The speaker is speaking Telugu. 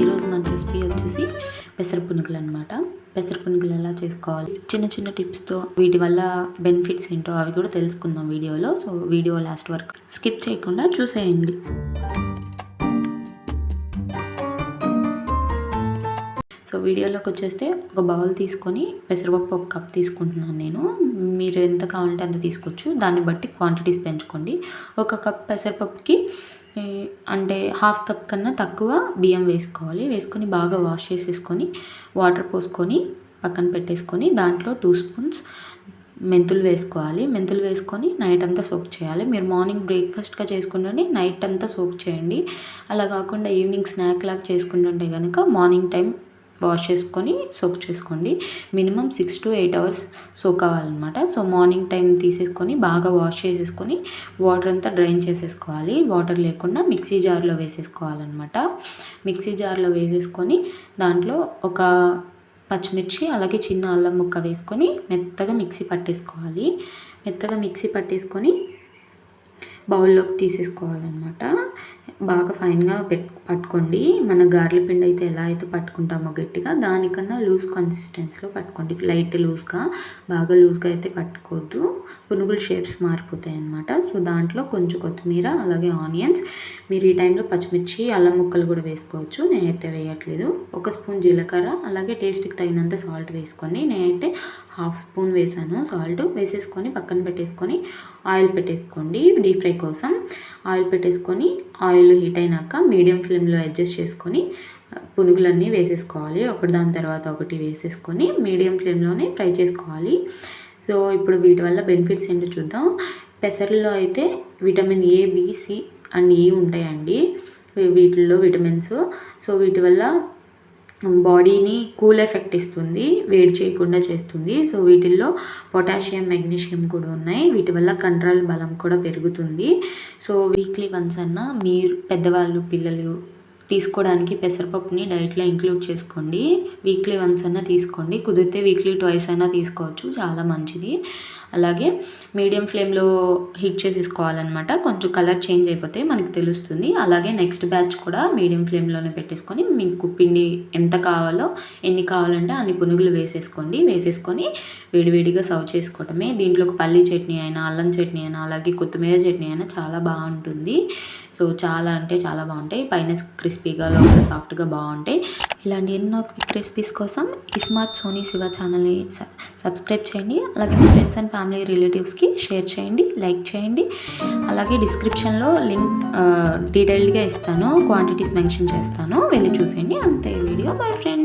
ఈరోజు మన రెసిపీ వచ్చేసి పెసర పునుగులు అనమాట పెసర పునుగులు ఎలా చేసుకోవాలి? చిన్న చిన్న టిప్స్తో వీటి వల్ల బెనిఫిట్స్ ఏంటో అవి కూడా తెలుసుకుందాం వీడియోలో. సో వీడియో లాస్ట్ వరకు స్కిప్ చేయకుండా చూసేయండి. సో వీడియోలోకి వచ్చేస్తే ఒక బౌల్ తీసుకొని పెసరపప్పు ఒక కప్ తీసుకుంటున్నాను నేను. మీరు ఎంత కావాలంటే అంత తీసుకోవచ్చు. దాన్ని బట్టి క్వాంటిటీస్ పెంచుకోండి. ఒక కప్ పెసరపప్పుకి అంటే హాఫ్ కప్ కన్నా తక్కువ బియ్యం వేసుకోవాలి. వేసుకొని బాగా వాష్ చేసేసుకొని వాటర్ పోసుకొని పక్కన పెట్టేసుకొని దాంట్లో టూ స్పూన్స్ మెంతులు వేసుకోవాలి. మెంతులు వేసుకొని నైట్ అంతా సోక్ చేయాలి. మీరు మార్నింగ్ బ్రేక్ఫాస్ట్గా చేసుకుంటుంటే నైట్ అంతా సోక్ చేయండి. అలా కాకుండా ఈవినింగ్ స్నాక్ లాగా చేసుకుంటుంటే కనుక మార్నింగ్ టైం వాష్ చేసుకొని సోక్ చేసుకోండి. Minimum six to eight hours soak అవ్వాలన్నమాట. సో మార్నింగ్ టైం తీసేసుకొని బాగా వాష్ చేసేసుకొని వాటర్ అంతా డ్రైన్ చేసేసుకోవాలి. వాటర్ లేకుండా మిక్సీ జార్లో వేసేసుకోవాలన్నమాట. మిక్సీ జార్లో వేసేసుకొని దాంట్లో ఒక పచ్చిమిర్చి అలాగే చిన్న అల్లం ముక్క వేసుకొని మెత్తగా మిక్సీ పట్టేసుకోవాలి. మెత్తగా మిక్సీ పట్టేసుకొని బౌల్లోకి తీసేసుకోవాలన్నమాట. బాగా ఫైన్గా పెట్ పట్టుకోండి. మన గార్ల పిండి అయితే ఎలా అయితే పట్టుకుంటామో గట్టిగా దానికన్నా లూజ్ కన్సిస్టెన్సీలో పట్టుకోండి. లైట్ లూజ్గా బాగా లూజ్గా అయితే పట్టుకోవద్దు. పునుగులు షేప్స్ మారిపోతాయి అన్నమాట సో దాంట్లో కొంచెం కొత్తిమీర అలాగే ఆనియన్స్. మీరు ఈ టైంలో పచ్చిమిర్చి అల్లం ముక్కలు కూడా వేసుకోవచ్చు. నేనైతే వేయట్లేదు. ఒక స్పూన్ జీలకర్ర అలాగే టేస్ట్కి తగినంత సాల్ట్ వేసుకోండి. నేనైతే హాఫ్ స్పూన్ వేసాను. సాల్ట్ వేసేసుకొని పక్కన పెట్టేసుకొని ఆయిల్ పెట్టేసుకోండి. డీప్ ఫ్రై కోసం ఆయిల్ పెట్టేసుకొని ఆయిల్ హీట్ అయినాక మీడియం ఫ్లేమ్లో అడ్జస్ట్ చేసుకొని పునుగులన్నీ వేసేసుకోవాలి. ఒకటి దాని తర్వాత ఒకటి వేసేసుకొని మీడియం ఫ్లేమ్లోనే ఫ్రై చేసుకోవాలి. సో ఇప్పుడు వీటి వల్ల బెనిఫిట్స్ ఏంటో చూద్దాం. పెసర్లో అయితే vitamin A B C and E ఉంటాయండి. వీటిల్లో విటమిన్స్. సో వీటి వల్ల బాడీని కూల్ ఎఫెక్ట్ ఇస్తుంది వేడి చేయకుండా చేస్తుంది. సో వీటిల్లో పొటాషియం మెగ్నీషియం కూడా ఉన్నాయి. వీటి వల్ల కంట్రోల్ బలం కూడా పెరుగుతుంది. సో వీక్లీ వన్స్ అన్న మీరు పెద్దవాళ్ళు పిల్లలు తీసుకోవడానికి పెసరపప్పుని డైట్లో ఇంక్లూడ్ చేసుకోండి. వీక్లీ వన్స్ అన్నా తీసుకోండి. కుదిరితే వీక్లీ ట్వైస్ అయినా తీసుకోవచ్చు. చాలా మంచిది. అలాగే మీడియం ఫ్లేమ్లో హీట్ చేసేసుకోవాలన్నమాట. కొంచెం కలర్ చేంజ్ అయిపోతే మనకి తెలుస్తుంది. అలాగే నెక్స్ట్ బ్యాచ్ కూడా మీడియం ఫ్లేమ్లోనే పెట్టేసుకొని మీకు పిండి ఎంత కావాలో ఎన్ని కావాలంటే అన్ని పునుగులు వేసేసుకోండి. వేసేసుకొని వేడివేడిగా సర్వ్ చేసుకోవటమే. దీంట్లో పల్లీ చట్నీ అయినా అల్లం చట్నీ అయినా అలాగే కొత్తిమీర చట్నీ అయినా చాలా బాగుంటుంది. సో చాలా అంటే చాలా బాగుంటాయి. పైన క్రిస్పీగా లోపల సాఫ్ట్గా బాగుంటాయి. ఇలాంటి ఎన్నో క్విక్ రెసిపీస్ కోసం ఇస్మార్ట్ సోనీ శివ ఛానల్ని సబ్స్క్రైబ్ చేయండి. అలాగే మీ ఫ్రెండ్స్ అండ్ ఫ్యామిలీ రిలేటివ్స్కి షేర్ చేయండి లైక్ చేయండి. అలాగే డిస్క్రిప్షన్లో లింక్ డీటెయిల్డ్గా ఇస్తాను క్వాంటిటీస్ మెన్షన్ చేస్తాను. వెళ్ళి చూసేయండి. అంతే వీడియో బై ఫ్రెండ్